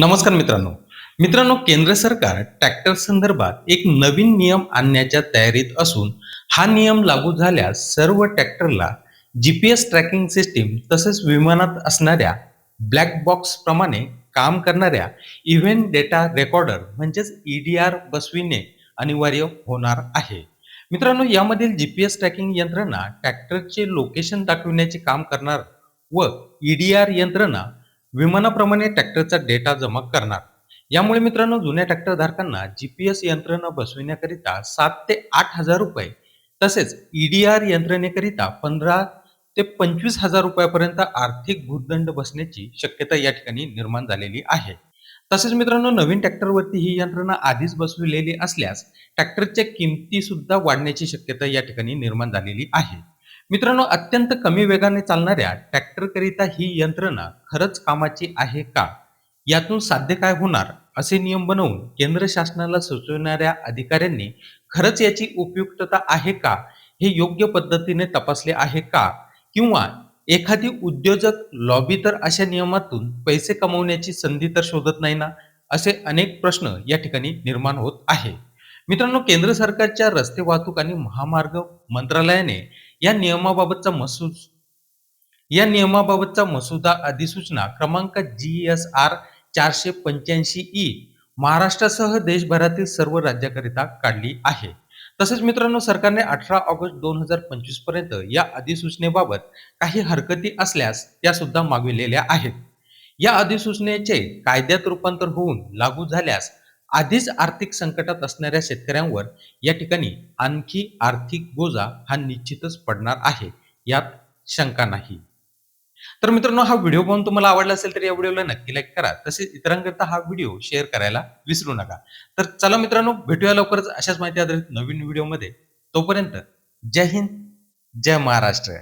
नमस्कार मित्रांनो. मित्रांनो केंद्र सरकार ट्रॅक्टर संदर्भात एक नवीन नियम आणण्याच्या तयारीत असून हा नियम लागू झाल्यास सर्व ट्रॅक्टरला जीपीएस ट्रॅकिंग सिस्टीम तसेच विमानात असणाऱ्या ब्लॅक बॉक्स प्रमाणे काम करणाऱ्या इव्हेंट डेटा रेकॉर्डर म्हणजेच ईडीआर बसविणे अनिवार्य होणार आहे. मित्रांनो यामधील जीपीएस ट्रॅकिंग यंत्रणा ट्रॅक्टरचे लोकेशन दाखविण्याचे काम करणार व ईडीआर यंत्रणा विमानाप्रमाणे ट्रॅक्टरचा डेटा जमा करणार. यामुळे मित्रांनो जुन्या ट्रॅक्टर धारकांना जीपीएस यंत्रणा बसविण्याकरिता सात ते आठ हजार रुपये तसेच ईडीआर यंत्रणेकरिता पंधरा ते पंचवीस हजार रुपयापर्यंत आर्थिक भूदंड बसण्याची शक्यता या ठिकाणी निर्माण झालेली आहे. तसेच मित्रांनो नवीन ट्रॅक्टरवरती ही यंत्रणा आधीच बसविलेली असल्यास ट्रॅक्टरच्या किमती सुद्धा वाढण्याची शक्यता या ठिकाणी निर्माण झालेली आहे. मित्रांनो अत्यंत कमी वेगाने चालणाऱ्या ट्रॅक्टरकरिता ही यंत्रणा खरंच कामाची आहे का? यातून साध्य काय होणार? असे नियम बनवून केंद्र शासनाला सुचवणाऱ्या अधिकाऱ्यांनी खरंच याची उपयुक्तता आहे का? हे योग्य पद्धतीने तपासले आहे का? किंवा एखादी उद्योजक लॉबी तर अशा नियमातून पैसे कमवण्याची संधी तर शोधत नाही ना? असे अनेक प्रश्न या ठिकाणी निर्माण होत आहे. मित्रांनो केंद्र सरकारच्या रस्ते वाहतूक आणि महामार्ग मंत्रालयाने या नियमाबाबतचा मसूद या नियमाबाबतचा मसुदा अधिसूचना क्रमांक जी एस आर चारशे पंच्याऐंशी ई महाराष्ट्रासह देशभरातील सर्व राज्याकरिता काढली आहे. तसेच मित्रांनो सरकारने अठरा ऑगस्ट दोन हजार पंचवीसपर्यंत या अधिसूचनेबाबत काही हरकती असल्यास त्या सुद्धा मागविलेल्या आहेत. या अधिसूचनेचे कायद्यात रूपांतर होऊन लागू झाल्यास आधीच आर्थिक संकटात असणाऱ्या शेतकऱ्यांवर या ठिकाणी आणखी आर्थिक बोजा हा निश्चितच पडणार आहे यात शंका नाही. तर मित्रांनो हा व्हिडिओ पाहून तुम्हाला आवडला असेल तर या व्हिडिओला नक्की लाईक करा. तसेच इतरांकरता हा व्हिडिओ शेअर करायला विसरू नका. तर चला मित्रांनो भेटूया लवकरच अशाच माहिती आधारित नवीन व्हिडिओमध्ये. तोपर्यंत जय हिंद जय महाराष्ट्र.